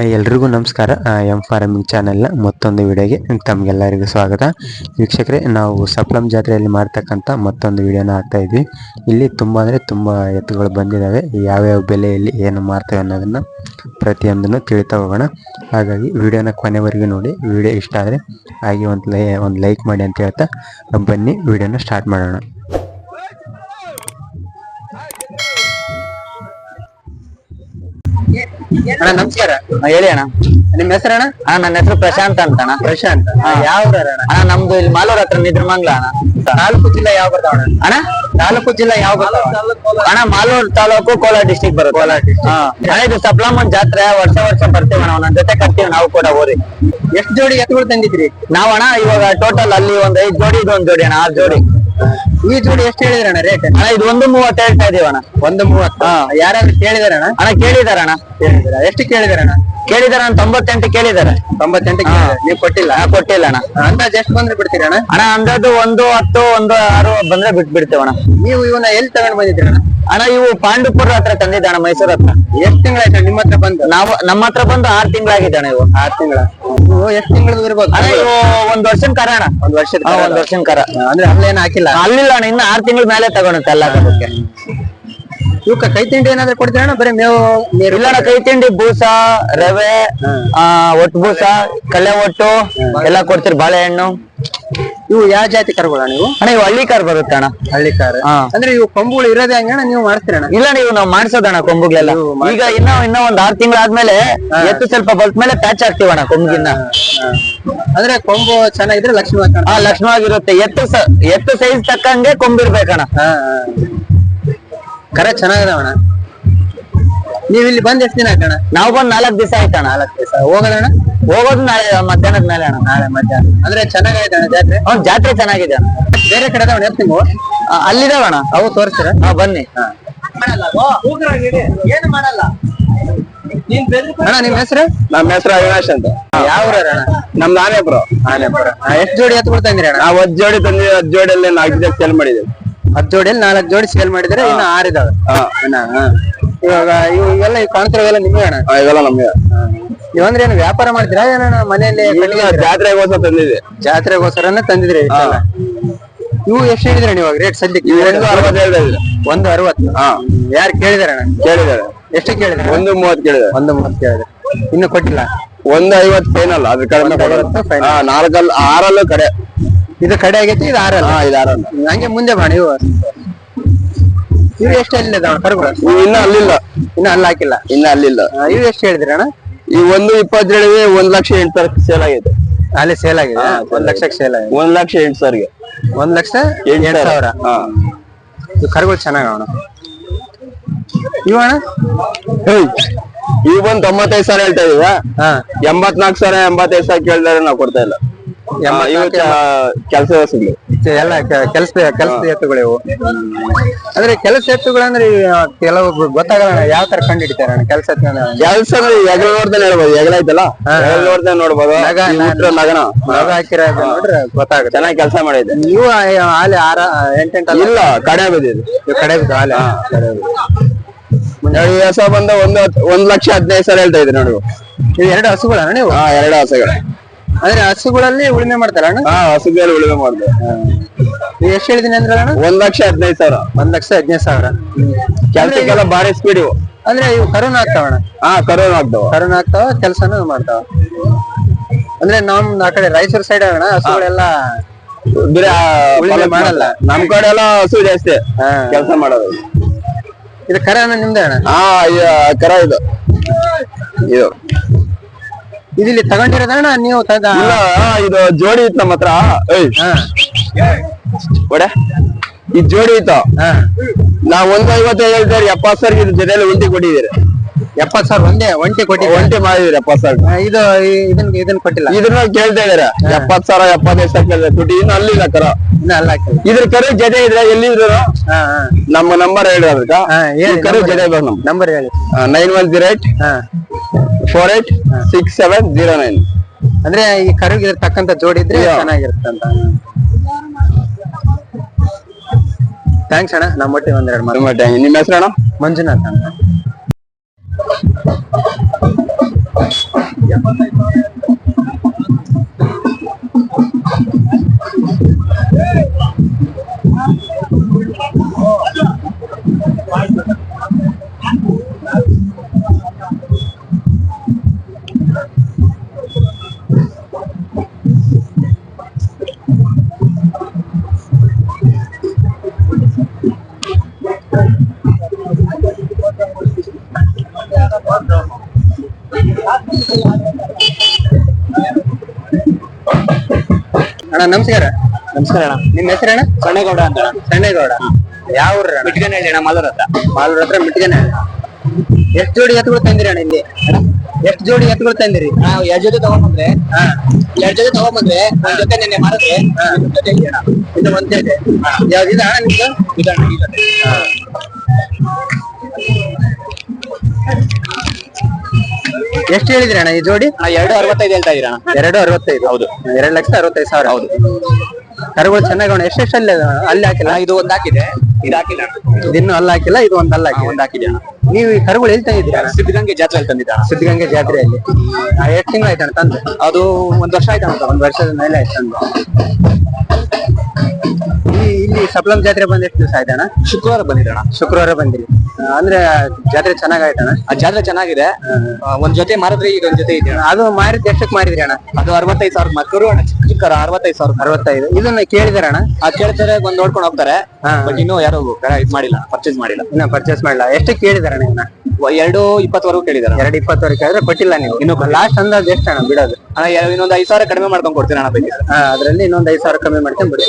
ಎಲ್ರಿಗೂ ನಮಸ್ಕಾರ. M farming ಚಾನೆಲ್ನ ಮತ್ತೊಂದು ವಿಡಿಯೋಗೆ ತಮಗೆಲ್ಲರಿಗೂ ಸ್ವಾಗತ. ವೀಕ್ಷಕರೇ, ನಾವು ಸಪ್ಲಂ ಜಾತ್ರೆಯಲ್ಲಿ ಮಾಡ್ತಕ್ಕಂಥ ಮತ್ತೊಂದು ವಿಡಿಯೋನ ಹಾಕ್ತಾ ಇದ್ವಿ. ಇಲ್ಲಿ ತುಂಬ ಅಂದರೆ ತುಂಬ ಎತ್ತುಗಳು ಬಂದಿದ್ದಾವೆ ಯಾವ್ಯಾವ ಬೆಲೆಯಲ್ಲಿ ಏನು ಮಾರ್ತವೆ ಅನ್ನೋದನ್ನು ಪ್ರತಿಯೊಂದನ್ನು ತಿಳಿತಾ ಹೋಗೋಣ. ಹಾಗಾಗಿ ವಿಡಿಯೋನ ಕೊನೆವರೆಗೂ ನೋಡಿ. ವಿಡಿಯೋ ಇಷ್ಟ ಆದರೆ ಹಾಗೆ ಒಂದು ಲೈ, ಒಂದು ಲೈಕ್ ಮಾಡಿ ಅಂತ ಹೇಳ್ತಾ ಬನ್ನಿ, ವಿಡಿಯೋನ ಸ್ಟಾರ್ಟ್ ಮಾಡೋಣ. ಅಣ್ಣ ನಮಸ್ಕಾರ. ಹೇಳಿ ಅಣ್ಣ. ನಿಮ್ ಹೆಸರಣ್ಣ ಅಣ್ಣ? ನನ್ನ ಹೆಸರು ಪ್ರಶಾಂತ್ ಅಂತ ಅಣ್ಣ. ಪ್ರಶಾಂತ್. ಯಾವ ಅಣ್ಣ? ಅಣ್ಣ ನಮ್ದು ಇಲ್ಲಿ ಮಾಲೂರ್ ಹತ್ರ ನಿದ್ರಮಂಗ್ಲ ಅಣ್ಣ. ತಾಲೂಕು ಜಿಲ್ಲಾ ಯಾವ ಬರ್ತಾವ ಅಣ್ಣ? ತಾಲೂಕು ಜಿಲ್ಲಾ ಯಾವ ಬರ್ತಾವ ಅಣ್ಣ? ಮಾಲೂರ್ ತಾಲೂಕು ಕೋಲಾರ ಡಿಸ್ಟಿಕ್ ಬರುತ್ತೆ. ಕೋಲಾರ district. ಹಾ. ಅಣ್ಣ ಇದು ಸಪ್ಲಮನ್ ಜಾತ್ರೆ ವರ್ಷ ವರ್ಷ ಬರ್ತೇವೆ ಅಣ್ಣ. ನನ್ನ ಜೊತೆ ಕರ್ತೀವಿ ನಾವು ಕೂಡ ಹೋರಿ. ಎಷ್ಟು ಜೋಡಿ ಎತ್ತುಗಳು ತಂದಿದ್ರಿ ನಾವ್ ಅಣ್ಣ ಇವಾಗ ಟೋಟಲ್ ಅಲ್ಲಿ ಒಂದ್ ಐದ್ ಜೋಡಿ ಒಂದ್ ಜೋಡಿ ಅಣ್ಣ ಆರ್ ಜೋಡಿ. ಈ ಜೋಡಿ ಎಷ್ಟ್ ಹೇಳಿದ್ರಣ್ಣ ರೇಟ್ ಅಣ್ಣ ಇದು ಒಂದು ಮೂವತ್ತು ಹೇಳ್ತಾ ಇದೀವಿ ಅಣ್ಣ. ಒಂದು ಮೂವತ್ತು? ಯಾರಾದ್ರೂ ಕೇಳಿದಾರಣ್ಣ? ಅಣ್ಣ ಕೇಳಿದಾರ ಅಣ್ಣ ಕೇಳಿದಾರ? ಎಷ್ಟು ಕೇಳಿದರಣ್ಣ? ಕೇಳಿದಾರ ತೊಂಬತ್ತೆಂಟು ಕೇಳಿದಾರೆ. ತೊಂಬತ್ತೆಂಟು ನೀವು ಕೊಟ್ಟಿಲ್ಲ? ಕೊಟ್ಟಿಲ್ಲ ಅಣ್ಣ. ಅಂದಾಜ್ ಎಷ್ಟು ಬಂದ್ರೆ ಬಿಡ್ತೀರಣ್ಣ? ಅಣ್ಣ ಅಣ್ಣ ಅಂದದ್ದು ಒಂದು ಹತ್ತು ಒಂದು ಆರು ಬಂದ್ರೆ ಬಿಟ್ ಬಿಡ್ತೇವೆ ಅಣ್ಣ. ನೀವು ಇವನ್ನ ಎಲ್ಲಿ ತಗೊಂಡ್ ಬಂದಿದ್ರಿ ಅಣ್ಣ ಇವು ಪಾಂಡುಪುರ ಹತ್ರ ತಂದಿದ್ದ ಅಣ್ಣ ಮೈಸೂರ್ ಹತ್ರ. ಎಷ್ಟ್ ತಿಂಗಳಾಯ್ತು ನಿಮ್ಮ ಹತ್ರ ಬಂದು? ನಾವು ನಮ್ಮ ಹತ್ರ ಬಂದು ಆರ್ ತಿಂಗಳಾಗಿದೆ ಅಣ್ಣ ಇವು. ಆರ್ ತಿಂಗಳ? ನೀವು ಎಷ್ಟ್ ತಿಂಗಳು ಇರ್ಬೋದು? ಅಣ್ಣ ಇವು ಒಂದ್ ವರ್ಷನ್ ಕರ ಅಣ್ಣ. ಒಂದ್ ವರ್ಷದ ಹಾ, ಒಂದ್ ವರ್ಷನ್ ಕರ. ಅಂದ್ರೆ ಅಲ್ಲೇನ್ ಹಾಕಿಲ್ಲ? ಅಲ್ಲಿಲ್ಲ ಅಣ್ಣ ಇನ್ನು ಆರ್ ತಿಂಗಳ ಮೇಲೆ ತಗೊಳುತ್ತೆ ಎಲ್ಲ ಅದಕ್ಕೆ ಇವಕ್ಕ ಕೈ ತಿಂಡಿ ಏನಾದ್ರೂ ಕೊಡ್ತೀರ ಅಣ್ಣ? ಬರೀ ಮೇವು ನೀರು? ಇಲ್ಲ ಅಣ್ಣ ಕೈ ತಿಂಡಿ ಬೂಸ ರವೆ ಆ ಒಟ್ಟು ಬೂಸ ಕಲ್ಲೆ ಒಟ್ಟು ಎಲ್ಲ ಕೊಡ್ತೀರಿ ಬಾಳೆಹಣ್ಣು. ಇವು ಯಾವ ಜಾತಿ ಕರುಗಳ ನೀವು? ಅಣ್ಣ ಇವು ಹಳ್ಳಿ ಕಾರ್ ಬರುತ್ತೆ ಅಣ್ಣ. ಹಳ್ಳಿ ಕಾರ್. ಹಾ. ಅಂದ್ರೆ ಇವು ಕೊಂಬುಗಳು ಇರೋದೇ ಹಂಗಣ್ಣ ನೀವು ಮಾಡ್ತೀರಣ್ಣ ಇಲ್ಲ ನೀವು ನಾವು ಮಾಡ್ಸೋದಣ್ಣ ಕೊಂಬುಗಳೆಲ್ಲ. ಈಗ ಇನ್ನ ಇನ್ನ ಒಂದ್ ಆರ್ ತಿಂಗಳಾದ್ಮೇಲೆ ಎತ್ತು ಸ್ವಲ್ಪ ಬಲ್ತ್ ಮೇಲೆ ಪ್ಯಾಚ್ ಹಾಕ್ತಿವಣ್ಣ ಕೊಂಬುಗಿನ್ನ. ಅಂದ್ರೆ ಕೊಂಬು ಚೆನ್ನಾಗಿದ್ರೆ ಲಕ್ಷ್ಮಿ ಹಾಕೋಣ. ಆ ಲಕ್ಷಣವಾಗಿರುತ್ತೆ ಎತ್ತು ಸ- ಎತ್ತು ಸೈಜ್ ತಕ್ಕಂಗೆ ಕೊಂಬಿರ್ಬೇಕಣ್ಣ ಕರೆ ಚೆನ್ನಾಗದವಣ ನೀವ್ ಇಲ್ಲಿ ಬಂದ್ ಎಷ್ಟು ದಿನ ಆಯ್ತಣ್ಣ? ನಾವು ಬಂದ್ ನಾಲ್ಕ್ ದಿವಸ ಆಯ್ತಣ್ಣ. ನಾಲ್ಕು ದಿವಸ. ಹೋಗೋದಣ್ಣ? ಹೋಗೋದು ನಾಳೆ ಮಧ್ಯಾಹ್ನದ ಮೇಲೆ ಅಣ್ಣ ನಾಳೆ ಮಧ್ಯಾಹ್ನ. ಅಂದ್ರೆ ಚೆನ್ನಾಗೈತಣ್ಣ ಜಾತ್ರೆ? ಅವ್ನ್ ಜಾತ್ರೆ ಚೆನ್ನಾಗಿದೆ ಅಣ್ಣ. ಬೇರೆ ಕಡೆ ಅದಾವಣ ಎತ್ತು ನೀವು? ಆ, ಅಲ್ಲಿದಾವಣ್ಣ ಅವು ತೋರಿಸ್ತೀರ? ಹಾ ಬನ್ನಿ. ಏನು ಮಾಡಲ್ಲ? ಅಣ್ಣ ನಿಮ್ ಹೆಸರು? ನಮ್ಮ ಹೆಸರು ಅವಿನಾಶ್ ಅಂತ. ಯಾವ ಅಣ್ಣ? ನಮ್ದು ಆನೆಪುರ ಆನೆಪುರ ಎಷ್ಟು ಜೋಡಿ ಎತ್ತು ಬಿಡ್ತಾ ಅಣ್ಣ? ನಾವು ಹತ್ತು ಜೋಡಿ ತಂದಿ ಹತ್ತು ಜೋಡಿಯಲ್ಲಿ ನಾಲ್ಕು ಜೋಡಿ ಸೇಲ್ ಮಾಡಿದ್ವಿ. ಹತ್ತು ಜೋಡಿಯಲ್ಲಿ ನಾಲ್ಕು ಜೋಡಿ ಸೇಲ್ ಮಾಡಿದ್ರೆ ಇನ್ನು ಆರಿದಾವೆ. ಅಣ್ಣ. ಇವಾಗ ಇವು ಇವೆಲ್ಲ ಇವು ಕಾಣ್ತಿರೋವೆಲ್ಲ ನಿಮ್ಗೆ ಅಣ್ಣ? ಇವೆಲ್ಲ ನಮ್ಗೆ. ಇವಂದ್ರೆ ಏನು ವ್ಯಾಪಾರ ಮಾಡ್ತೀರಾ? ಏನಣ್ಣ ಮನೆಯಲ್ಲಿ ಜಾತ್ರೆಗೋಸ್ಕರ ತಂದಿದೆ ಜಾತ್ರೆಗೋಸ್ಕರನೇ ತಂದಿದ್ರಿ. ಇವು ಎಷ್ಟು ಹೇಳಿದ್ರಿ ನೀವಾಗ ರೇಟ್ ಸದ್ಯಕ್ಕೆ? ಒಂದು ಅರವತ್ತು ಹೇಳ್ತಾ ಒಂದು ಅರವತ್ತು? ಹಾ. ಯಾರು ಕೇಳಿದಾರೆ ಕೇಳಿದಾರೆ ಎಷ್ಟು ಕೇಳಿದ್ರೆ? ಒಂದು ಮೂವತ್ತು ಕೇಳಿದ್ರೆ ಒಂದು ಮೂವತ್ತು ಕೇಳಿದ್ರೆ. ಇನ್ನು ಕೊಟ್ಟಿಲ್ಲ? ಒಂದು ಐವತ್ತು ಫೈನಲ್ ಅದ್ರ ಕಡಿಮೆ. ಹಾ ನಾಲ್ಕಲ್ಲಿ ಆರಲ್ಲೂ ಕಡೆ. ಇದು ಕಡೆ ಆಗೈತಿ ಇದು ಆರಲ್ಲ? ಇದು ಆರಲ್ಲ. ಹಂಗೆ ಮುಂದೆ ಬಾಣ ಇವು ಇವು ಎಷ್ಟು ಎಲ್ಲಿದೆ ಕರುಗಳು ಇನ್ನ ಅಲ್ಲಿಲ್ಲ. ಇನ್ನು ಅಲ್ಲಿ ಹಾಕಿಲ್ಲ? ಇನ್ನ ಅಲ್ಲಿಲ್ಲ. ಇವು ಎಷ್ಟು ಹೇಳಿದ್ರಿ ಅಣ್ಣ? ಈ ಒಂದು ಇಪ್ಪತ್ತೇಳಿಗೆ ಒಂದ್ ಲಕ್ಷ ಎಂಟು ಸಾವಿರ ಸೇಲ್ ಆಗಿದೆ. ಅಲ್ಲಿ ಸೇಲ್ ಆಗಿದೆ? ಒಂದ್ ಲಕ್ಷಕ್ಕೆ ಸೇಲ್ ಆಗಿದೆ. ಒಂದ್ ಲಕ್ಷ ಎಂಟು ಸಾವಿರಗೆ ಒಂದ್ ಲಕ್ಷ ಎಂಟು ಸಾವಿರ. ಕರುಗಳು ಚೆನ್ನಾಗ ಅಣ್ಣ ಇವ್ ಇವು ಬಂದು ತೊಂಬತ್ತೈದು ಸಾವಿರ ಹೇಳ್ತಾ ಇದೀವ ಎಂಬತ್ನಾಲ್ಕು ಸಾವಿರ ಎಂಬತ್ತೈದು ಸಾವಿರ ಕೇಳಿದ್ರೆ ನಾವು ಕೊಡ್ತಾ ಇಲ್ಲ. ಕೆಲಸ ಸಿಗ್ಲಿ ಎಲ್ಲ ಕೆಲಸ ಕೆಲಸದ ಎತ್ತುಗಳು ಇವು ಅಂದ್ರೆ ಕೆಲಸ ಎತ್ತುಗಳು ಅಂದ್ರೆ ಈ, ಕೆಲವು ಗೊತ್ತಾಗಲ್ಲ ಯಾವ ತರ ಕಂಡು ಹಿಡಿತಾರೆ ಕೆಲಸ ಕೆಲ್ಸ ಅಂದ್ರೆ ಹೆಗಲ ನೋಡ್ದೆ ಹೇಳ್ಬೋದು. ಹೆಗಲ ಐತಲ್ಲ? ಹೆಗಲ ನೋಡ್ತಾನೆ ನೋಡ್ಬೋದು. ನಗ, ನಗನ. ಮಗ ಹಾಕಿರ ನೋಡ್ರೆ ಗೊತ್ತಾಗುತ್ತೆ. ಚೆನ್ನಾಗಿ ಕೆಲಸ ಮಾಡಿದ್ದೆ ನೀವು ಆಲೆ ಆರ ಎಂಟೆಂಟಲ್ಲ? ಇಲ್ಲ ಕಡೆ ಬಿದ್ದಿದೆ ಇವು ಕಡೆ ಬಿದ್ದು ಆಲೆ ನೋಡಿ ಹೊಸ ಬಂದ ಒಂದು ಒಂದ್ ಲಕ್ಷ ಹದಿನೈದು ಸಾವಿರ ಹೇಳ್ತಾ ಇದ್ರಿ ನೋಡಿ. ಎರಡು ಹಸುಗಳ ನೀವು? ಎರಡು ಹಸಗಳು. ಅಂದ್ರೆ ಹಸುಗಳಲ್ಲಿ ಉಳುಮೆ ಮಾಡ್ತಾರ ಅಣ್ಣ? ಹಾ ಹಸುಗಳಲ್ಲಿ ಉಳಿಮೆ ಮಾಡ್ದೆ ನೀವು ಎಷ್ಟು ಹೇಳಿದೀನಿ ಅಂದ್ರೆ ಅಣ್ಣ? ಒಂದ್ ಲಕ್ಷ ಹದಿನೈದು ಸಾವಿರ. ಒಂದ್ ಲಕ್ಷ ಹದಿನೈದು ಸಾವಿರ. ಕೆಲ್ಸಕ್ಕೆಲ್ಲ ಬಾರಿ ಸ್ಪೀಡ್ ಇವು. ಅಂದ್ರೆ ಇವು ಕರೋನಾ ಆಗ್ತಾವ ಹಾ ಕರೋನಾ ಆಗ್ತಾವ. ಕರೋನಾ ಆಗ್ತಾವ ಕೆಲಸನೂ ಮಾಡ್ತಾವ. ಅಂದ್ರೆ ನಮ್ ಆ ಕಡೆ ರಾಯಚೂರ್ ಸೈಡ್ ಅಣ್ಣ ಹಸುಗಳೆಲ್ಲ ಬೇರೆ ಆ ಉಳುಮೆ ಮಾಡಲ್ಲ. ನಮ್ ಕಡೆ ಎಲ್ಲ ಹಸು ಜಾಸ್ತಿ ಹಾ. ಕೆಲಸ ಮಾಡೋದು. ಇದು ಕರೋನಾ ನಿಮ್ದೇ ಅಣ್ಣ? ಹಾ ಕರ ಇದು. ಇದು. ಇದು ಇಲ್ಲಿ ತಗೊಂಡಿರೋದಣ್ಣ ನೀವು ತಂದ ಇಲ್ಲ ಇದು ಜೋಡಿ ಇತ್ತು ನಮ್ಮ ಹತ್ರ ಏಯ್ ಒಡೆ. ಈ ಜೋಡಿ ಇತ್ತು. ನಾವ್ ಒಂದ್ ಐವತ್ತೈದು ಹೇಳ್ತಾರೆ ಎಪ್ಪತ್ತು ಸಾವಿರ ಇದ್ರ ಜೊತೆಲಿ ಒಂಟಿ ಕೊಟ್ಟಿದ್ದೀರಿ. ಎಪ್ಪತ್ ಸಾವಿರ ಒಂದೇ ಒಂಟಿ ಕೊಟ್ಟಿ ಒಂಟಿ ಮಾಡಿದ್ರಿ ಎಪ್ಪತ್ ಸಾವಿರ ಇದು ಇದನ್ ಇದನ್ ಕೊಟ್ಟಿಲ್ಲ. ಇದನ್ನ ಕೇಳ್ತಾ ಇದಾರೆ ಎಪ್ಪತ್ ಸಾವಿರ ಎಪ್ಪತ್ತೈದು ಸಾವಿರ ತುಟಿ ಇನ್ನು ಅಲ್ಲಿಲ್ಲ ಕರ. ಇದ್ರ ಕರು ಜೊತೆ ಇದ್ರೆ ಎಲ್ಲಿದ್ರು ನಮ್ಮ ನಂಬರ್ ಹೇಳಿ ಅದಕ್ಕ. ಕರೆ ಜೊತೆ ಬೇಕು ನಮ್ ನಂಬರ್ ಹೇಳಿ. ನೈನ್ ಒನ್ ಜೀರೋ ಏಟ್ ಹಾ. Four eight six seven zero nine ಅಂದ್ರೆ ಈ ಕರುಗೆ ತಕ್ಕಂತ ಜೋಡಿ ಇದ್ರೆ ಚೆನ್ನಾಗಿರುತ್ತೆ ಅಂತ ಥ್ಯಾಂಕ್ಸ್ ಅಣ್ಣ ನಮ್ಮ ಒಟ್ಟಿಗೆ ಒಂದೆರಡು ಮಾತು ನಿಮ್ಮ ಹೆಸರು ಅಣ್ಣ? ಮಂಜುನಾಥ್ ಅಂತ. ಅಣ್ಣ ನಮಸ್ಕಾರ. ನಮಸ್ಕಾರ ಅಣ್ಣ. ನಿಮ್ ಅಣ್ಣ ಸಣ್ಣೇಗೌಡ ಅಂತ. ಸಣ್ಣೇಗೌಡ. ಯಾವ ಊರ ಮಿಟ್ಗನಹಳ್ಳಿ ಅಣ್ಣ ಮಾಲೂರ್ ಹತ್ರ. ಮಾಲೂರ್ ಹತ್ರ ಮಿಟ್ಗನೆ ಎಷ್ಟು ಜೋಡಿ ಎತ್ತುಗಳು ತಂದಿರಿ ಅಣ್ಣ ಇಲ್ಲಿ? ಎಷ್ಟು ಜೋಡಿ ಎತ್ತುಗಳು ತಂದಿರಿ? ನಾವು ಎರಡ್ ಜೊತೆ ತಗೊಂಡ್ಬಂದ್ರೆ ಹಾ. ಎರಡ್ ಜೊತೆ ತಗೊಂಡ್ಬಂದ್ರೆ ಒಂದ್ ಜೊತೆ ನಿನ್ನೆ ಮಾಡಿದ್ರೆ ಇದೆ ಒಂದೇ ಇದೆ. ಯಾವ್ದು ಇದು ಅಣ್ಣ ನಿಮ್ದು? ಇದು ಅಣ್ಣ, ಈ ಜೊತೆ. ಎಷ್ಟು ಹೇಳಿದ್ರಿ ಅಣ್ಣ ಈ ಜೋಡಿ? ಎರಡು ಅರವತ್ತೈದು ಹೇಳ್ತಾ ಇದೀರ ಎರಡು ಅರವತ್ತೈದು. ಹೌದು. ಎರಡು ಲಕ್ಷ ಅರವತ್ತೈದು ಸಾವಿರ. ಹೌದು. ಕರುಗಳು ಚೆನ್ನಾಗಿ ಅಣ್ಣ ಎಷ್ಟೆಷ್ಟು ಅಲ್ಲಿ ಅಲ್ಲಿ ಹಾಕಿಲ್ಲ? ಇದು ಒಂದ್ ಹಾಕಿದೆ. ಇದು ಹಾಕಿಲ್ಲ ಇದು ಇನ್ನೂ ಅಲ್ಲಿ ಹಾಕಿಲ್ಲ ಇದು ಒಂದು ಅಲ್ಲಿ ಹಾಕಿ ಒಂದ್ ಹಾಕಿದೆ ನೀವು ಈ ಕರುಗಳು ಹೇಳ್ತಾ ತಂದಿದ್ದೀರಾ ಸಿದ್ಧಗಂಗೆ ಜಾತ್ರೆ ತಂದಿದ್ದ. ಸಿದ್ಧಗಂಗೆ ಜಾತ್ರೆಯಲ್ಲಿ. ಎಷ್ಟು ತಿಂಗಳು ಆಯ್ತಣ್ಣ ತಂದು? ಅದು ಒಂದ್ ವರ್ಷ ಆಯ್ತಣ್ಣ ಒಂದು ವರ್ಷದ ಮೇಲೆ ಆಯ್ತು ತಂದು ಇಲ್ಲಿ ಸಪ್ಲಂ ಜಾತ್ರೆ ಬಂದ್ ಎಷ್ಟು ದಿವಸ ಆಯ್ತಣ್ಣ? ಶುಕ್ರವಾರ ಬಂದಿರೋಣ ಶುಕ್ರವಾರ ಬಂದಿರಿ. ಆ, ಅಂದ್ರೆ ಜಾತ್ರೆ ಚೆನ್ನಾಗಾಯ್ತಣ್ಣ? ಆ ಜಾತ್ರೆ ಚೆನ್ನಾಗಿದೆ. ಆ, ಒಂದ್ ಜೊತೆ ಮಾರಿದ್ರೆ ಈಗ ಒಂದ್ ಜೊತೆ ಇದೆಯಣ್ಣ. ಅದು ಮಾರಿದ ಎಷ್ಟಕ್ಕೆ ಮಾರಿದ್ರಿ ಅಣ್ಣ? ಅದು ಅರವತ್ತೈದು ಸಾವಿರ ಮಕ್ಕಳು ಅಣ್ಣ ಚಿಕ್ಕ ಚಿಕ್ಕ ಅರವತ್ತೈದು ಸಾವಿರ ಅರವತ್ತೈದು. ಇದನ್ನ ಕೇಳಿದಾರ ಅಣ್ಣ? ಆ ಕೇಳ್ತಾರೆ ಬಂದ್ ನೋಡ್ಕೊಂಡು ಹೋಗ್ತಾರೆ. ಬಟ್ ಇನ್ನೂ ಯಾರು ಇದ್ ಮಾಡಿಲ್ಲ ಪರ್ಚೇಸ್ ಮಾಡಿಲ್ಲ. ಇನ್ನ ಪರ್ಚೇಸ್ ಮಾಡಿಲ್ಲ. ಎಷ್ಟು ಕೇಳಿದಾರ ಅಣ್ಣ ಇನ್ನ ವ- ಎರಡು ಇಪ್ಪತ್ತವರೆಗೂ ಕೇಳಿದಾರೆ ಎರಡು ಇಪ್ಪತ್ತವರೆಗೆ ಕೇಳಿದ್ರೆ ಕೊಟ್ಟಿಲ್ಲ ನೀವು. ಇನ್ನು ಲಾಸ್ಟ್ ಅಂದಾಜ್ ಎಷ್ಟು ಅಣ್ಣ? ಬಿಡೋದು. ಅಣ್ಣ ಎ- ಇನ್ನೊಂದ್ ಐದ್ ಸಾವಿರ ಕಡಿಮೆ ಮಾಡ್ಕೊಂಡ್ ಕೊಡ್ತೀನಿ ಅಣ್ಣ ಬೇಕಿದ್ರೆ ಹಾ ಅದ್ರಲ್ಲಿ ಇನ್ನೊಂದ್ ಐದ್ ಸಾವಿರ ಕಮ್ಮಿ ಮಾಡ್ಕೊಂಡ್ ಬಿಡಿ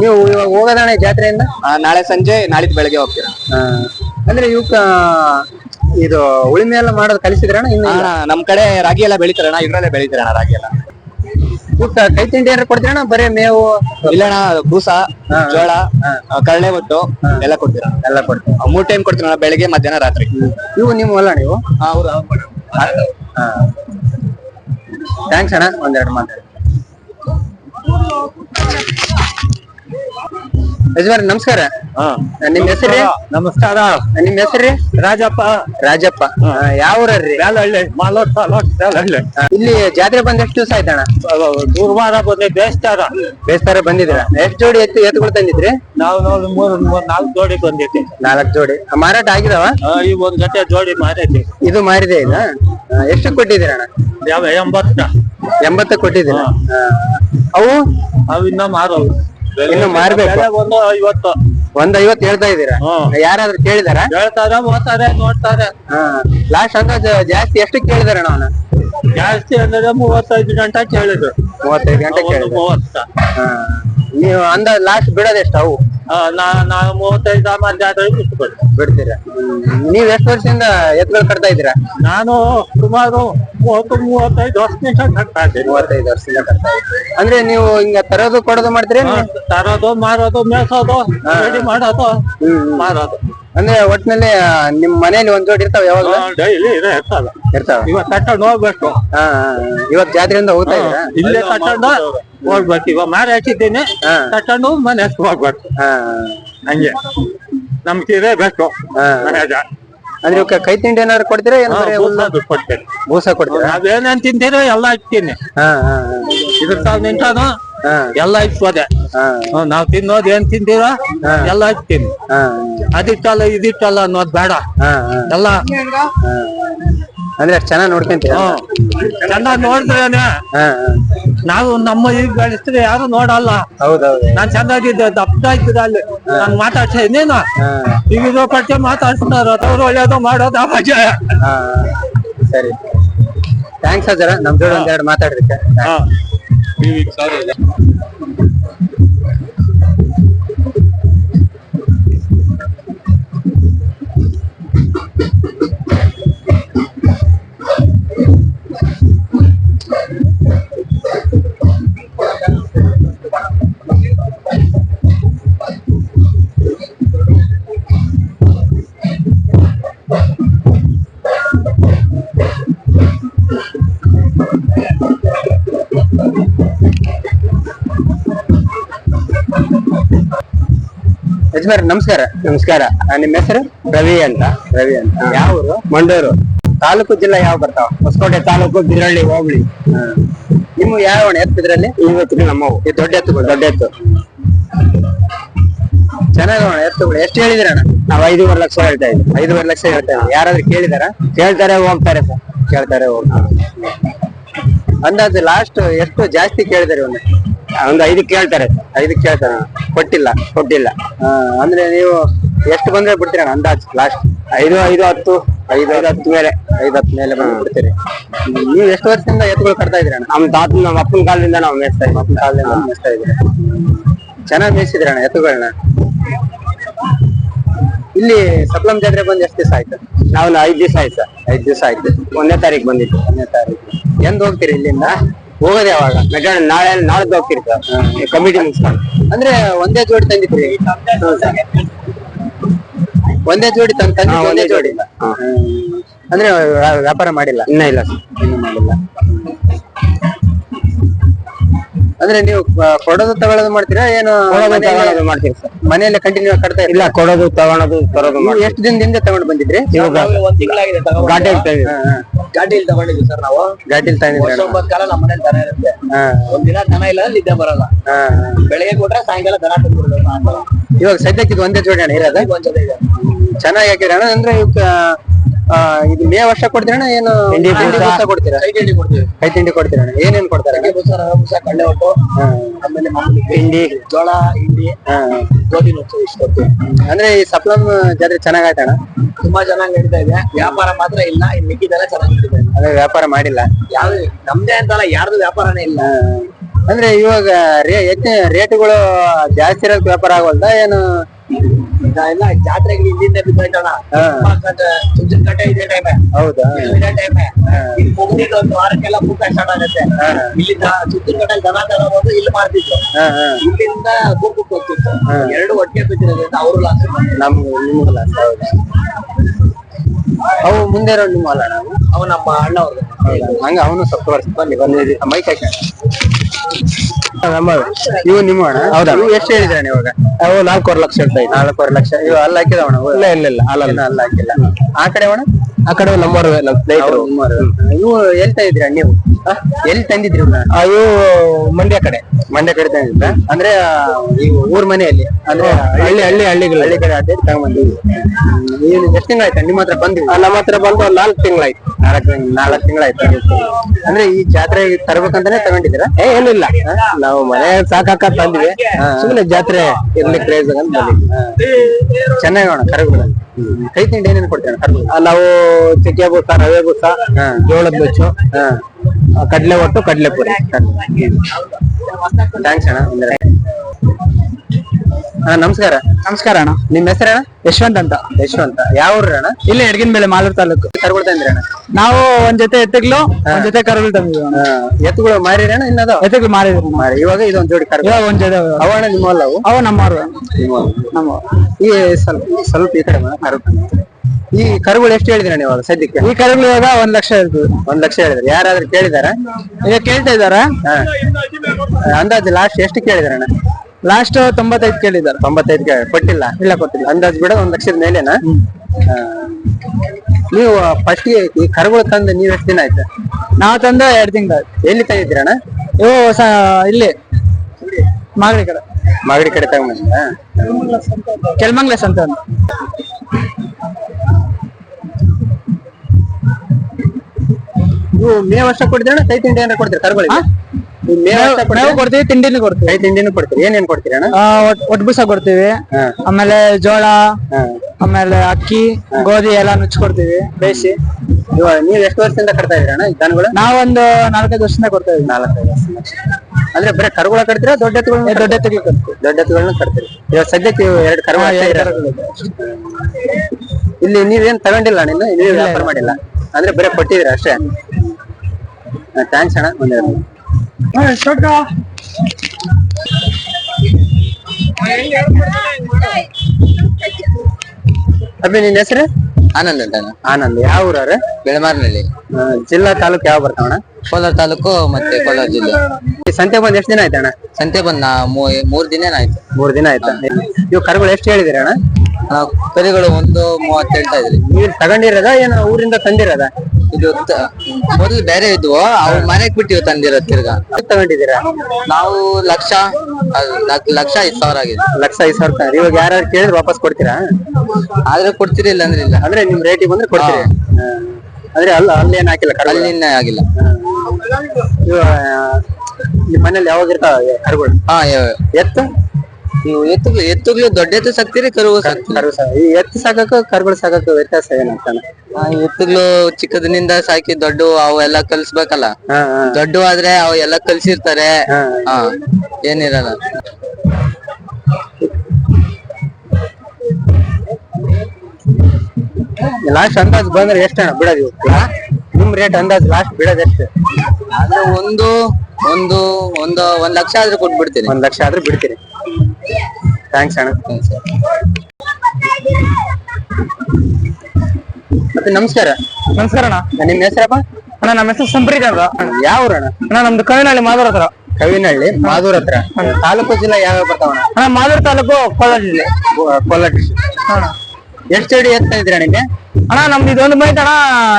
ನೀವು ಇವಾಗ ಹೋಗೋದಣ್ಣ ಈ ಜಾತ್ರೆಯಿಂದ? ಆ, ನಾಳೆ ಸಂಜೆ ನಾಳಿದ್ದು ಬೆಳಗ್ಗೆ ಹೋಗ್ತೀರಾ. ಆ, ಅಂದ್ರೆ ಇವಕ್ಕ ಇದು ಉಳಿಮೆ ಎಲ್ಲ ಮಾಡೋದು ಕಲಿಸಿದ್ರಣ್ಣ ಇನ್ನು ಅಣ್ಣ ನಮ್ ಕಡೆ ರಾಗಿ ಎಲ್ಲ ಬೆಳಿತಿರಣ್ಣ ಇದ್ರಲ್ಲೇ ಬೆಳಿತಿರಣ್ಣ ರಾಗಿ ಎಲ್ಲ. ಇವಕ್ಕ ಕೈ ತಿಂಡಿ ಏನಾರ ಕೊಡ್ತೀರಣ್ಣ ಬರೀ ಮೇವು? ಇಲ್ಲಣ್ಣ ಬೂಸ ಜೋಳ ಕರ್ಳೆ ಕಡಲೆ ಒಟ್ಟು ಎಲ್ಲ ಕೊಡ್ತೀರಾ? ಎಲ್ಲ ಕೊಡ್ತೀವಿ. ಮೂರ್ ಟೈಮ್ ಕೊಡ್ತೀರಣ್ಣ ಬೆಳಿಗ್ಗೆ ಮಧ್ಯಾಹ್ನ ರಾತ್ರಿ. ಇವು ನಿಮ್ಮ ಅಲ್ಲ ನೀವು? ಹೌದು ಥ್ಯಾಂಕ್ಸ್ ಅಣ್ಣ ಒಂದೆರಡು ಮಾತಾಡಿ. ಯಜಮಾನ್ ನಮಸ್ಕಾರ. ನಿಮ್ ಹೆಸರು? ನಮಸ್ಕಾರ. ನಿಮ್ ಹೆಸರು? ರಾಜಪ್ಪ. ರಾಜಪ್ಪ. ಯಾವ್ರಿ ಯಾವ ಊರ್ರಿ ಮಾಲೋ ಮಾಲೂರ್ ತಾಲೂಕ್ ಬೇಲಹಳ್ಳಿ ಇಲ್ಲಿ ಜಾತ್ರೆ ಬಂದ ಎಷ್ಟು ದಿವಸ ಆಯ್ತಣ್ಣ? ಗುರುವಾರ ಬಂದೆ ಬೇಸ್ತಾರ. ಬೇಸ್ತಾರ ಬಂದಿದ್ರ? ಎಷ್ಟ್ ಜೋಡಿ ಎತ್ತು ಎತ್ತುಗಳು ತಂದಿದ್ರಿ? ನಾವು ನಾವು ಮೂರ್ ಮೂರ್ ನಾಲ್ಕು ಜೋಡಿ ಬಂದಿದ್ದೆ ನಾಲ್ಕು ಜೋಡಿ. ಮಾರಾಟ ಆಗಿದಾವ? ಈ ಒಂದ್ ಗಟ್ಟೆ ಜೋಡಿ ಮಾರೈತಿ. ಇದು ಮಾರಿದೆ ಇಲ್ಲ? ಎಷ್ಟು ಕೊಟ್ಟಿದ್ದೀರಣ್ಣ? ಯಾವ ಎಂಬತ್ತ. ಎಂಬತ್ತ ಕೊಟ್ಟಿದ್ದೀರ? ಅವು? ಅವ್ ಇನ್ನ ಮಾರೋದು ಇನ್ನು ಮಾರ್ಬೇಕು. ಒಂದು ಐವತ್ತು. ಒಂದ್ ಐವತ್ತು ಹೇಳ್ತಾ ಇದ್ದೀರಾ. ಯಾರಾದ್ರೂ ಕೇಳಿದಾರ? ಹೇಳ್ತಾರೆ ಓದ್ತಾರೆ ನೋಡ್ತಾರೆ. ಲಾಸ್ಟ್ ಅಂದಾಜ್ ಜಾಸ್ತಿ ಎಷ್ಟು ಕೇಳಿದಾರೆ ನಾನು ಜಾಸ್ತಿ ಅಂದ್ರೆ ಮೂವತ್ತೈದು ಗಂಟೆ ಕೇಳಿದ್ರು. ಮೂವತ್ತೈದು ಗಂಟೆ ಕೇಳಿದ್ರು. ಮೂವತ್ತ. ಹಾ. ನೀವು ಅಂದಾಜ್ ಲಾಸ್ಟ್ ಬಿಡೋದು ಎಷ್ಟು ಅವು? ನಾವು ಮೂವತ್ತೈದು ಸಾಮಾನ್ ಜಾತ್ರೆ ಬಿಟ್ಬಿಟ್ಟು ಬಿಡ್ತೀರಾ? ನೀವ್ ಎಷ್ಟು ವರ್ಷದಿಂದ ಎತ್ತುಗಳು ಕಟ್ತಾ ಇದ್ದೀರಾ? ನಾನು ಸುಮಾರು ಮೂವತ್ತು ಮೂವತ್ತೈದು ವರ್ಷದಿಂದ ಕಟ್ತಾ ಇದ್ದೀನಿ. ಮೂವತ್ತೈದು ವರ್ಷದಿಂದ ಕಟ್ತಾ ಇದ್ದೀರಾ? ಅಂದ್ರೆ ನೀವು ಹಿಂಗ ತರೋದು ಕೊಡೋದು ಮಾಡ್ತೀರಿ ತರೋದು ಮಾರೋದು ಮೇಸೋದು ರೆಡಿ ಮಾಡೋದು ಮಾರೋದು. ಅಂದ್ರೆ ಒಟ್ಟಿನಲ್ಲಿ ನಿಮ್ ಮನೇಲಿ ಒಂದ್ ಜೋಡಿ ಇರ್ತಾವ ಯಾವಾಗ ಡೈಲಿ ಇದೆ ಇರ್ತದ ಇರ್ತಾವ. ಇವಾಗ ತಟ್ಟಂಡು ಹೋಗ್ಬೇಕು. ಹಾ ಹಾ. ಇವತ್ ಜಾತ್ರೆಯಿಂದ ಹೋಗ್ತಾ ಇದ್ದೀರಾ? ಇಲ್ಲೇ ತಟ್ಟಂಡು ಹೋಗ್ಬೇಕು. ಇವಾಗ ಮಾರಿ ಹಾಕಿದ್ದೇನೆ. ತಕೊಂಡು ಮನೆ ಹೋಗ್ಬೇಕು. ಹಾ. ಹಂಗೆ. ನಮ್ ತೀರೇ ಬೇಕು. ಮನೆಯಾಗ. ಅಂದ್ರೆ ಕೈ ತಿಂಡಿ ಏನಾದ್ರು ಕೊಡ್ತೀರ? ಏನ್ ಬರೀ ಬೂಸ ಹುಲ್ಲು? ದುಡ್ಡು ಕೊಡ್ತೀನಿ. ಬೂಸ ಕೊಡ್ತೀರಾ? ನಾವೇನೇನ್ ತಿಂತೀರೋ ಎಲ್ಲ ಇಡ್ತೀನಿ ಹಾ ಹಾ ಇದ್ರ ತಾವ್ ನಿಂತಾನು ಹಾ. ಎಲ್ಲ ಇಟ್ಕೋದೆ ನಾವ್ ತಿನ್ನೋದ್ ಏನ್ ತಿಂತೀರೋ ಎಲ್ಲ ಇಡ್ತೀನಿ ಹಾ. ಅದಿಟ್ಟಲ್ಲ ಇದಿಟ್ಟಲ್ಲ ಅನ್ನೋದ್ ಬೇಡ. ಎಲ್ಲ. ಅಂದ್ರೆ ಅಷ್ಟು ಚೆನ್ನಾಗಿ ನೋಡ್ಕೊಂತೀರಾ ಹ್ಮ್. ಚೆನ್ನಾಗ್ ನೋಡಿದ್ರೇನೆ ಹಾ ಹಾ. ನಾವು ನಮ್ಮ ಈಗ ಬೆಳೆಸಿದ್ರೆ ಯಾರು ನೋಡಲ್ಲ. ಹೌದೌದು. ನಾನ್ ಚೆನ್ನಾಗಿದ್ದೆ ದಪ್ಪ ಇದ್ದಿದ್ದೆ ಅಲ್ಲಿ. ನಾನ್ ಮಾತಾಡ್ತಾ ಇದ್ದೀನ ಹಾ. ಈಗ ಇರೋ ಪಟ್ಟೆ ಮಾತಾಡ್ಸ್ತಾರ ಅವ್ರು ಒಳ್ಳೇದು ಮಾಡೋದು ಅವಾಜ ಹಾ ಸರಿ. ಥ್ಯಾಂಕ್ಸ್ ಅಜ್ಜರ ನಮ್ ಜೋಡಿ ಮಾತಾಡ್ರಿ ಮಾತಾಡ್ಲಿಕ್ಕೆ ಯಜಮಾನ್ ನಮಸ್ಕಾರ. ನಮಸ್ಕಾರ. ನಿಮ್ಮ ಹೆಸರು? ರವಿ ಅಂತ. ರವಿ ಅಂತ. ಯಾವ ಊರು? ಮಂಡೂರು ತಾಲೂಕು ಜಿಲ್ಲಾ ಯಾವ ಬರ್ತಾವ? ಹೊಸಕೋಟೆ ತಾಲೂಕು ಬಿರಳ್ಳಿ ಹೋಬಳಿ. ನಿಮ್ಮ ಯಾವ ಎತ್ತಿದ್ರಲ್ಲಿ ಎತ್ತು ಇದ್ರಲ್ಲಿ? ಇವತ್ತಿಗೆ ನಮ್ಮವು ಈ ದೊಡ್ಡ ಎತ್ತುಗಳು ದೊಡ್ಡ ಎತ್ತು. ಚೆನ್ನಾಗ ಎತ್ತುಗಳು ಎಷ್ಟು ಹೇಳಿದಿರ ಅಣ್ಣ? ನಾವ್ ಐದೂವರೆ ಲಕ್ಷ ಹೇಳ್ತಾ ಇದ್ವಿ ಐದೂವರೆ ಲಕ್ಷ ಹೇಳ್ತಾ ಇದ್ದೀವಿ ಯಾರಾದ್ರೂ ಕೇಳಿದಾರ? ಕೇಳ್ತಾರೆ ಹೋಗ್ತಾರೆ ಸರ್. ಕೇಳ್ತಾರೆ ಹೋಗ್ತಾರೆ. ಅಂದಾಜು ಲಾಸ್ಟ್ ಎಷ್ಟು ಜಾಸ್ತಿ ಕೇಳಿದಾರೆ ಒಂದು ಒಂದು ಐದು ಕೇಳ್ತಾರೆ. ಐದು ಕೇಳ್ತಾರೆ. ಕೊಟ್ಟಿಲ್ಲ ಕೊಟ್ಟಿಲ್ಲ. ಆ, ಅಂದ್ರೆ ನೀವು ಎಷ್ಟು ಬಂದ್ರೆ ಬಿಡ್ತೀರಣ್ಣ ಅಂದಾಜು ಲಾಸ್ಟ್ ಐದು ಐದು ಹತ್ತು. ಐದು ಐದು ಹತ್ತು ಮೇಲೆ. ಐದು ಹತ್ತು ಮೇಲೆ ಬಂದು ಬಿಡ್ತೀರಿ. ನೀವು ಎಷ್ಟು ವರ್ಷದಿಂದ ಎತ್ತುಗಳು ಕಟ್ತಾ ಇದ್ದೀರಣ್ಣ ನಮ್ಮ ತಾತ ನಮ್ಮ ಅಪ್ಪನ ಕಾಲದಿಂದ ನಾವು ಮೇಯಿಸ್ತಾ ಇದ್ವಿ ಅಪ್ಪನ ಕಾಲದಿಂದ ಮೇಯಿಸ್ತಾ ಇದ್ದೀರಿ? ಚೆನ್ನಾಗಿ ಮೇಯಿಸಿದ್ರಣ್ಣ ಎತ್ತುಗಳನ್ನ? ಇಲ್ಲಿ ಸಪ್ಲಂ ಜಾತ್ರೆ ಬಂದು ಎಷ್ಟು ದಿವಸ ಆಯ್ತು? ನಾವು ಐದು ದಿವಸ ಆಯ್ತು ಸರ್. ಐದು ದಿವಸ ಆಯ್ತು. ಒಂದನೇ ತಾರೀಕು ಬಂದಿತ್ತು ಒಂದನೇ ತಾರೀಕು. ಎಂದ್ ಹೋಗ್ತೀರಿ ಇಲ್ಲಿಂದ? ಹೋಗೋದು ಯಾವಾಗ? ಮೆಜಾರ್ ನಾಳೆ ನಾಳೆ ಹೋಗ್ತೀರಿ ಸರ್. ಕಮಿಟಿ ಮುಗಿಸ್ಕೊಂಡು. ಅಂದ್ರೆ ಒಂದೇ ಜೋಡಿ ತಂದಿದ್ರಿ ಒಂದೇ ಜೋಡಿ ತಂದ್ ತಂದಿದ್ದು ಒಂದೇ ಜೋಡಿ. ಅಂದ್ರೆ ವ್ಯಾ- ವ್ಯಾಪಾರ ಮಾಡಿಲ್ಲ? ಇನ್ನ ಇಲ್ಲ ಸರ್. ಇನ್ನೂ ಮಾಡಿಲ್ಲ. ಅಂದ್ರೆ ನೀವು ಕೊಡೋದು ತಗೊಳ್ಳೋದು ಮಾಡ್ತೀರಾ? ಏನು ಮಾಡ್ತೀರಿ ಮನೆಯಲ್ಲೇ- ತಗೊಳೋದು ಮಾಡ್ತೀವಿ ಸರ್. ಮನೆಯಲ್ಲೇ ಕಂಟಿನ್ಯೂ ಕಟ್ತಾ ಇಲ್ಲ ಇಲ್ಲ ಕೊಡೋದು ತಗೊಳೋದು ತರೋದು ಎಷ್ಟು ದಿನದಿಂದ ತಗೊಂಡು ಬಂದಿದ್ರಿ ಇವಾಗ ಗಾಡಿ ಹೋಗ್ತಾ ಹಾ. ತಗೊಂಡಿದ್ವಿ ಸರ್ ನಾವು. ಘಾಟಿಲ್ ತಂದಿದ್ರಿ ಅಣ್ಣ? ಒಂಬತ್ತು ಕಾಲ ನಮ್ಮ ಮನೇಲಿ ದನ ಇರುತ್ತೆ. ಹಾ, ಒಂದಿನ ದನ ಇಲ್ಲ ನಿದ್ದೆ ಬರಲ್ಲ. ಹಾ. ಬೆಳಿಗ್ಗೆ ಕೊಟ್ರೆ ಸಾಯಂಕಾಲ ದನ ತಂದ್ಬಿಡ್ಬೇಕು ಇವಾಗ ಸದ್ಯಕ್ಕೆ ಇದು ಒಂದೇ ಜೋಡಿ ಅಣ್ಣ ಇರೋದ? ಒಂದ್ಸಲ ಇದೆ. ಚೆನ್ನಾಗಿ ಹಾಕಿದ್ರೆ? ಅಂದ್ರೆ ಇವಕ್ಕ ಇದು ಮೇ ವರ್ಷ ಕೊಡ್ತೀರಣ ಏನು ತಿಂಡಿ ತಿಂಡಿ. ಬೂಸ. ಕೊಡ್ತೀರಾ? ಕೈ ತಿಂಡಿ ಕೊಡ್ತೀವಿ. ಕೈ ತಿಂಡಿ ಕೊಡ್ತೀರ ಅಣ್ಣ? ಏನೇನ್ ಕೊಡ್ತಾರೆ ಕೈ ಬುಸ ರವೆ ಒಟ್ಟು ಆಮೇಲೆ ಹಿಂಡಿ ಜೋಳ ಹಿಂಡಿ. ಗೋಧಿ ನುಚ್ಚು ಇಷ್ಟು ಕೊಡ್ತೀವಿ. ಅಂದ್ರೆ ಈ ಸಪ್ಲಮ್ ಜಾತ್ರೆ ಚೆನ್ನಾಗಾಯ್ತಣ ತುಂಬಾ ಚೆನ್ನಾಗಿ ನಡೀತಾ ಇದೆ. ವ್ಯಾಪಾರ ಮಾತ್ರ ಇಲ್ಲ. ಇನ್ ಮಿಕ್ಕಿದೆಲ್ಲ ಚೆನ್ನಾಗಿ ನಡೀತಾ ಇದೆ. ಅದೇ ವ್ಯಾಪಾರ ಮಾಡಿಲ್ಲ? ಯಾವ್ದು ನಮ್ದೇ ಅಂತಲ್ಲ ಯಾರ್ದು ವ್ಯಾಪಾರನೇ ಇಲ್ಲ. ಅಂದ್ರೆ ಇವಾಗ ರೇಟ್ಗಳು ಜಾಸ್ತಿ ಇರೋದ್ ವ್ಯಾಪಾರ ಆಗೋಲ್ದ? ಏನು ಎಲ್ಲ ಜಾತ್ರೆಗೆ ಇಲ್ಲಿಂದ. ಸುಂಚಿನ ಕಟ್ಟೆ ಇದೆ ಟೈಮೆ ಹೌದಾ? ಇದೇ ಟೈಮೆ ಮುಗ್ದಿದ್ದು ಒಂದು ವಾರಕ್ಕೆಲ್ಲ ಬುಕ್ ಸ್ಟಾರ್ಟ್ ಆಗುತ್ತೆ. ಇಲ್ಲಿಂದ ಸುತ್ತಿನ ಕಟ್ಟೆ ದನ ತಗೋಬೋದು ಇಲ್ಲಿ ಮಾಡ್ತಿದ್ರು. ಇಲ್ಲಿಂದ ಬುಕ್ ಹೋಗ್ತಿತ್ತು ಎರಡು ಒಟ್ಟಿಗೆ ಬಿದ್ದಿರೋದ್ರಿಂದ ಅವರು ಲಾಸ್ ನಮ್ಗೆ ಲಾಸ್ ಹೌದು. ಅವು ಮುಂದೆ ಇರೋ ನಿಮ್ಮ ಅಲ್ಲ ನಾವು? ಅವ ನಮ್ಮ ಅಣ್ಣ ಅವ್ರದ್ದು ಹಂಗ ಅವನು ಸ್ವಲ್ಪ ವರ್ಷ ಬನ್ನಿ ಬಂದಿದ್ದಿ ಮೈಕ್ ಹಾಕಿ. ನಮ್ಮ ಇವು ನಿಮ್ಮ ಅಣ್ಣ ಹೌದಾ? ಇವು ಎಷ್ಟು ಹೇಳಿದ್ರೆ ಇವಾಗ? ಅವು ನಾಲ್ಕೂವರೆ ಲಕ್ಷ ಹೇಳ್ತಾ ಇದ್ವಿ ನಾಲ್ಕೂವರೆ ಲಕ್ಷ. ಇವು ಅಲ್ಲಿ ಹಾಕಿದವಣ ಇಲ್ಲ ಇಲ್ಲ ಇಲ್ಲ. ಅಲ್ಲ ಅಲ್ಲ. ಹಾಕಿಲ್ಲ. ಆ ಕಡೆ ಅಣ್ಣ ಆ ಕಡೆ ನಮ್ಮವರು ನಮ್ಮ ಸ್ನೇಹಿತರು. ಇವು ಎಲ್ಲಿ ತಂದಿದ್ರಿ ನೀವು? ಎಲ್ಲಿ ತಂದಿದ್ರಿ ಇವು ಮಂಡ್ಯ ಕಡೆ. ಮಂಡ್ಯ ಕಡೆ ತಂದಿದ್ರ ಅಂದ್ರೆ ಊರ್ ಮನೆಯಲ್ಲಿ? ಅಂದ್ರೆ ಹಳ್ಳಿ ಹಳ್ಳಿ ಹಳ್ಳಿಗಳು ಹಳ್ಳಿ ಕಡೆ ಅಡ್ಡಿ ತಗೊಂಡ್ಬಂದಿವಿ ನೀವು ಎಷ್ಟು ತಿಂಗಳಾಯ್ತು ನಿಮ್ಮ ಹತ್ರ ಬಂದಿವಿ ನಮ್ಮ ಹತ್ರ ಬಂದು ನಾಲ್ಕು ತಿಂಗಳಾಯ್ತು ನಾಲ್ಕು ನಾಲ್ಕು ತಿಂಗಳಾಯ್ತು ಅಂದ್ರೆ ಈ ಜಾತ್ರೆ ತರ್ಬೇಕಂತಾನೆ ತಗೊಂಡಿದ್ದೀರಾ? ಏನಿಲ್ಲ. ನಾವು ಮನೆ ಸಾಕಾಕ ತಂದ್ವಿ. ಸುಮ್ಮನೆ ಜಾತ್ರೆ ಇರ್ಲಿ ಕ್ರೇಜ್ ಅಂತ ಬಂದಿದ್ವಿ. ಚೆನ್ನಾಗಿ ಅಣ್ಣ ಕರುಗಳು ಕೈ ತಿಂಡಿ ಏನೇನು ಕೊಡ್ತೇನೆ ನಾವು ಚಿಕ್ಕೆ ಬೂಸ ರವೆ ಬೂಸ ಜೋಳದ ಕಡಲೆ ಕಡ್ಲೆ ಒಟ್ಟು ಕಡ್ಲೆ ಪುರಿ ಥ್ಯಾಂಕ್ಸ್ ಅಣ್ಣ ನಮಸ್ಕಾರ. ನಮಸ್ಕಾರ ಅಣ್ಣ. ನಿಮ್ ಹೆಸರಣ್ಣ? ಯಶವಂತ್ ಅಂತ. ಯಶವಂತ. ಯಾವ ಊರು ಅಣ್ಣ ಇಲ್ಲೇ ಎಡಗಿನ ಮೇಲೆ ಮಾಲೂರು ತಾಲೂಕು. ಕರುಗಳು ತಂದ್ರಿ ಅಣ್ಣ? ನಾವು ಒಂದ್ ಜೊತೆ ಎತ್ತಗ್ಲು ಒಂದ್ ಜೊತೆ ಕರುಗಳು ತಂದಿದ್ವಿ ಅಣ್ಣ. ಆ, ಅಣ್ಣ ಇನ್ನ ಇನ್ನದ? ಎತ್ತಗ್ಲು ಮಾರಿದ್ವಿ ಮಾರಿ. ಇವಾಗ ಇದೊಂದ್ ಜೋಡಿ ಕರು ಇವಾಗ ಒಂದ್ ಜೊತೆ ಅವಣ್ಣ ನಿಮ್ಮ ಅವು ಅವ ನಮ್ಮವ್ರು ನಮ್ಮ ಈ ಸ್ವಲ್ಪ ಈ ಸ್ವಲ್ಪ ಈ ಕಡೆ ಕರು ಈ ಕರುಗಳು ಎಷ್ಟು ಹೇಳಿದ್ರಣ್ಣ ಇವಾಗ ಸದ್ಯಕ್ಕೆ? ಈ ಕರುಗಳು ಇವಾಗ ಒಂದ್ ಲಕ್ಷ ಇರ್ತದೆ ಒಂದ್ ಲಕ್ಷ ಹೇಳಿದ್ರೆ. ಯಾರಾದ್ರೂ ಕೇಳಿದಾರ? ಈಗ ಕೇಳ್ತಾ ಇದಾರ ಅಂದಾಜು ಲಾಸ್ಟ್ ಎಷ್ಟು ಕೇಳಿದಾರಣ್ಣ ಲಾಸ್ಟ್ ತೊಂಬತ್ತೈದು ಕೇಳಿದಾರೆ ತೊಂಬತ್ತೈದು ಕೊಟ್ಟಿಲ್ಲ. ಇಲ್ಲ ಕೊಟ್ಟಿಲ್ಲ. ಅಂದಾಜು ಬಿಡ ಒಂದ್ ಲಕ್ಷದ ಮೇಲೆನಾ? ಆ, ನೀವು ಫಸ್ಟ್ ಈ ಕರುಗಳು ತಂದು ನೀವ್ ಎಷ್ಟು ದಿನ ಆಯ್ತು? ನಾವು ತಂದ ಎರಡು ತಿಂಗಳು ಎಲ್ಲಿ ತಂದಿದ್ದೀರಣ್ಣ? ಇವು ಸ- ಇಲ್ಲಿ. ಮಾಗಡಿ ಕಡೆ. ಮಾಗಡಿ ಕಡೆ ತಗೊಂಡ ಕೆಲ್ಮಂಗ್ಲ ಅಂತ ಒಂದು. ನೀವು ಮೇ ವರ್ಷ ಕೊಡ್ತೀರಣ್ಣ ಕೈ ತಿಂಡಿ ಏನಾರ ಕೊಡ್ತೀರ ಕರುಗಳಿಗೆ? ನೀವು? ಕೊಡ್ತೀವಿ ತಿಂಡಿನೂ ಕೊಡ್ತೀವಿ. ತಿಂಡಿನೂ ಕೊಡ್ತೀರಿ? ಏನೇನ್ ಒಟ್ಬೂಸ ಕೊಡ್ತೀವಿ. ಆಮೇಲೆ ಜೋಳ ಆಮೇಲೆ ಅಕ್ಕಿ ಗೋಧಿ ಎಲ್ಲ ನುಚ್ಕೊಡ್ತೀವಿ ಬೇಯಿಸಿ. ನೀವ್ ಎಷ್ಟು ವರ್ಷದಿಂದ ಕಟ್ತಾ ಇದ್ದೀರ ದನಗಳು ನಾವೊಂದು ನಾಲ್ಕೈದು ವರ್ಷದಿಂದ ಕೊಡ್ತಾ ಇದೀವಿ ನಾಲ್ಕೈದು ವರ್ಷ ಅಂದ್ರೆ ಬರೀ ಕರುಗಳ ಕಟ್ತೀರಾ ದೊಡ್ಡ ಎತ್ತುಗಳನ್ನ ದೊಡ್ಡ ಎತ್ತುಗಳು ಕೊಡ್ತೀವಿ ದೊಡ್ಡ ಎತ್ತುಗಳನ್ನ ಕಟ್ತೀರಿ? ಇವಾಗ ಸದ್ಯಕ್ಕೆ ಎರಡು ಕರು. ಇಲ್ಲಿ ನೀವೇನ್ ತಗೊಂಡಿಲ್ಲ ನೀನು ನೀವು ವ್ಯಾಪಾರ ಮಾಡಿಲ್ಲ? ಅಂದ್ರೆ ಬರೀ ಕೊಟ್ಟಿದ್ದೀರಾ ಅಷ್ಟೇ? ಥ್ಯಾಂಕ್ಸ್ ಅಣ್ಣ. ಒಂದೆರಡು ಅಬ್ಬಿ ನಿನ್ನ ಹೆಸರು? ಆನಂದ್ ಅಂತ ಆನಂದ್. ಯಾವ ಊರವ್ರೆ ಬೆಳಮಾರ್ನಳ್ಳಿ ಆ, ಜಿಲ್ಲಾ ತಾಲೂಕು ಯಾವ ಬರ್ತಾವಣ ಕೋಲಾರ ತಾಲೂಕು ಮತ್ತೆ ಕೋಲಾರ ಜಿಲ್ಲೆ. ಈ ಸಂತೆ ಬಂದ್ ಎಷ್ಟು ದಿನ ಆಯ್ತಣ್ಣ? ಸಂತೆ ಬಂದ ಮೂರ್ ದಿನ ಆಯ್ತು. ಮೂರ್ ದಿನ ಆಯ್ತಾ? ಇವು ಕರುಗಳು ಎಷ್ಟು ಹೇಳಿದಿರ ಅಣ್ಣ ನಾವು ಕರಿಗಳು ಒಂದು ಮೂವತ್ತೆಂಟ ಇದ್ರಿ ನೀವು ತಗೊಂಡಿರೋದ ಏನ ಊರಿಂದ ತಂದಿರೋದ? ಇದು ಮೊದ್ಲು ಬೇರೆ ಇದ್ವು. ಅವ್ರ ಮನೆಗ್ ಬಿಟ್ಟಿವ್ ತಂದಿರೋದ್ ತಿರ್ಗ. ತಗೊಂಡಿದೀರಾ ತಗೊಂಡಿದ್ದೀರಾ? ನಾವು ಲಕ್ಷ ಅದು ಲಕ್- ಲಕ್ಷ ಐದ್ ಸಾವಿರ ಆಗಿದೆ. ಲಕ್ಷ ಐದು ಸಾವಿರ ರೂಪಾಯಿ ಇವಾಗ ಯಾರು ಕೇಳಿದ್ರೆ ವಾಪಸ್ ಕೊಡ್ತೀರಾ? ಆದ್ರೆ ಕೊಡ್ತೀರಿ ಇಲ್ಲ ಅಂದ್ರೆ ಇಲ್ಲ. ಅಂದ್ರೆ ನಿಮ್ ರೇಟಿಗೆ ಬಂದ್ರೆ ಕೊಡ್ತೀರಿ. ಹಾ. ಅಂದ್ರೆ ಅಲ್ಲ ಅಲ್ಲಿ ಏನ್ ಹಾಕಿಲ್ಲ. ಅಲ್ಲಿ ಆಗಿಲ್ಲ. ಇವ ನಿಮ್ ಮನೇಲಿ ಯಾವಾಗ ಇರ್ತಾವ ಕರುಗಳು? ಹಾ ಯಾವ- ಎತ್ತು? ನೀವು ಎತ್ತುಗಳು ಎತ್ತುಗಳು ದೊಡ್ಡ ಎತ್ತು ಸಾಕ್ತಿರಿ ಕರು ಸಾಕ್ತಿರಿ? ಕರು ಸಾ- ಈ ಎತ್ತು ಸಾಕಕ್ಕೂ ಕರುಗಳು ಸಾಕಕ್ಕೂ ವ್ಯತ್ಯಾಸ ಏನಂತಾನೆ ಎತ್ತುಗಳು ಚಿಕ್ಕದಿನಿಂದ ಸಾಕಿ ದೊಡ್ಡ ಅವು ಎಲ್ಲ ಕಲ್ಸ್ಬೇಕಲ್ಲ? ಹಾ ಹಾ. ದೊಡ್ಡ ಆದ್ರೆ ಅವು ಎಲ್ಲ ಕಲ್ಸಿರ್ತಾರೆ. ಹಾ. ಹಾ ಏನಿರಲ್ಲ. ಲಾಸ್ಟ್ ಅಂದಾಜ್ ಬಂದ್ರೆ ಎಷ್ಟು ಅಣ್ಣ ಬಿಡೋದು ಇವತ್ತು ನಿಮ್ ರೇಟ್ ಅಂದಾಜ್ ಲಾಸ್ಟ್ ಬಿಡೋದು ಎಷ್ಟು? ಆದ್ರೆ ಒಂದು ಒಂದು ಒಂದು ಒಂದ್ ಲಕ್ಷ ಆದ್ರೆ ಕೊಟ್ಬಿಡ್ತೀನಿ. ಒಂದ್ ಲಕ್ಷ ಆದ್ರೆ ಬಿಡ್ತೀರಿ ಥ್ಯಾಂಕ್ಸ್ ಅಣ್ಣ. ಮತ್ತೆ ನಮಸ್ಕಾರ. ನಮಸ್ಕಾರ ಅಣ್ಣ. ನಿಮ್ ಹೆಸರಪ್ಪ? ಅಣ್ಣ ನಮ್ಮ ಹೆಸರು ಸಂಪ್ರೀತ್ ಅಂತ. ಯಾವ ಊರಣ್ಣ? ಅಣ್ಣ ನಮ್ದು ಕವಿನಹಳ್ಳಿ ಮಾದೂರ್ ಹತ್ರ. ಕವಿನಹಳ್ಳಿ ಮಾದೂರ್ ಹತ್ರ. ತಾಲೂಕು ಜಿಲ್ಲಾ ಯಾವ ಬರ್ತಾವಣ್ಣ? ಅಣ್ಣ ಮಾದೂರ್ ತಾಲೂಕು ಕೋಲಾರ ಜಿಲ್ಲೆ. ಕೋಲಾರ ಡಿಸ್ಟ್ರಿಕ್ಟ್. ಅಣ್ಣ ಎಷ್ಟ್ ಜೋಡಿ ಎತ್ತಾ ಇದ್ದೀರಾ ನಿನ್ನೆ ಅಣ್ಣ ನಮ್ದು ಇದೊಂದು ಬೈತ್ ಅಣ್ಣ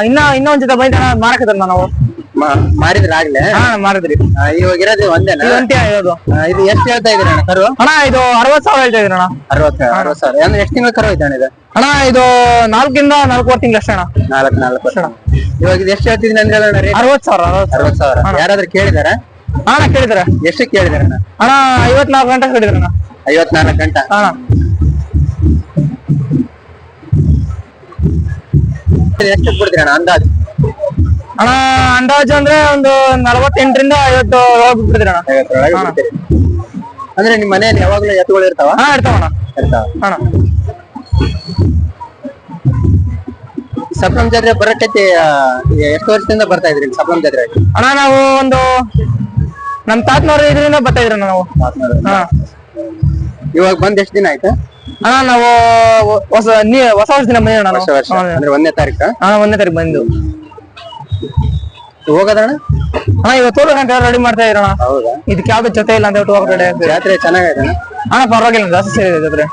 ಇನ್ನ ಇನ್ನೊಂದ್ ಜೊತೆ ಬೈತ್ ಅಣ್ಣ ನಾವು. ಮಾ- ಮಾರಿದ್ರ ಹಾ ಮಾರಿದ್ರಿ. ಇವಾಗ ಇರೋದು ಒಂದೇನಾ? ಇದು ಒಂಟಿ ಇರೋದು. ಆ, ಇದು ಎಷ್ಟು ಹೇಳ್ತಾ ಇದ್ದೀರಿ ಅಣ್ಣ ಕರು? ಅಣ್ಣ ಇದು ಅರವತ್ ಸಾವಿರ ಹೇಳ್ತಾ ಇದ್ರಿ ಅಣ್ಣ. ಅರವತ್ತು ಅರವತ್ತು ಸಾವಿರ. ಅಂದ್ರೆ ಎಷ್ಟು ತಿಂಗಳ ಕರು ಐತೆ ಅಣ್ಣ ಇದು? ಅಣ್ಣ ಇದು ನಾಲ್ಕಿಂದ ನಾಲ್ಕೂವರೆ ತಿಂಗಳು ಅಷ್ಟೇ ಅಣ್ಣ. ನಾಲ್ಕು ನಾಲ್ಕು. ವರ್ಷ ಇವಾಗ ಇದು ಎಷ್ಟು ಹೇಳ್ತಿದ್ದೀನಿ ಅಂದ್ರೆ ಅಣ್ಣ ರೇಟ್ ಅರವತ್ ಸಾವಿರ ಅರವತ್ ಸಾವಿರ. ಅರವತ್ತು ಸಾವಿರ. ಯಾರಾದ್ರೂ ಕೇಳಿದಾರ? ಅಣ್ಣ ಕೇಳಿದಾರೆ. ಎಷ್ಟು ಕೇಳಿದಾರಣ್ಣ ಅಣ್ಣ? ಐವತ್ನಾಲ್ಕು ಗಂಟೆ ಕೇಳಿದ್ರಿ ಅಣ್ಣ. ಐವತ್ನಾಲ್ಕು ಗಂಟೆ? ಅಣ್ಣ. ಎಷ್ಟು ಬಿಡ್ತೀರಣ್ಣ ಅಂದಾಜು? ಅಣ್ಣ ಅಂದಾಜು ಅಂದ್ರೆ ಒಂದು ನಲವತ್ತೆಂಟರಿಂದ ಐವತ್ತು ಒಳಗೆ ಬಿಡ್ತೀರಿ ಅಣ್ಣ ಅಂದ್ರೆ ನಿಮ್ ಮನೆಯಲ್ಲಿ ಯಾವಾಗ್ಲೂ ಎತ್ತುಗಳು ಇರ್ತಾವ? ಹಾ ಇರ್ತಾವಣ್ಣ ಇರ್ತಾವ. ಅಣ್ಣ. ಸಪ್ಲಂ ಜಾತ್ರೆ ಬರಕೈತಿ ಎಷ್ಟು ವರ್ಷದಿಂದ ಬರ್ತಾ ಇದ್ರಿ ಸಪ್ಲಂ ಜಾತ್ರೆ ಅಣ್ಣ ನಾವು ಒಂದು ನಮ್ ತಾತನವ್ರು ಇದರಿಂದ ಬರ್ತಾ ಇದ್ರಿ ನಾವು. ಹಾ. ಇವಾಗ ಬಂದ್ ಎಷ್ಟ್ ದಿನ ಆಯ್ತು? ಅಣ್ಣ ನಾವು ಹೊಸ ಹೊಸ ವರ್ಷ ದಿನ ಬಂದಿವಿ ನಾನು ವರ್ಷ. ವರ್ಷ ಅಂದ್ರೆ ಒಂದನೇ ತಾರೀಕು? ಹಾ ಒಂದನೇ ತಾರೀಕು ಬಂದು ಹೋಗೋದಣ್ಣ? ಅಣ್ಣ ಇವತ್ತು ಅಂತ ರೆಡಿ ಮಾಡ್ತಾ ಇರೋಣ ಹೌದಾ? ಇದಕ್ಕೆ ಯಾವ್ದು ಜೊತೆ ಇಲ್ಲ ಅಂತ ಹೇಳ್ಬಿಟ್ಟು ಹೋಗೋ ರೆಡಿ ಆಗ್ತೀವಿ ಜಾತ್ರೆ ಚೆನ್ನಾಗೈತೆ ಅಣ್ಣ. ಪರವಾಗಿಲ್ಲ ಜಾಸ್ತಿ ಸೇರಿದೆ ಜೊತೆ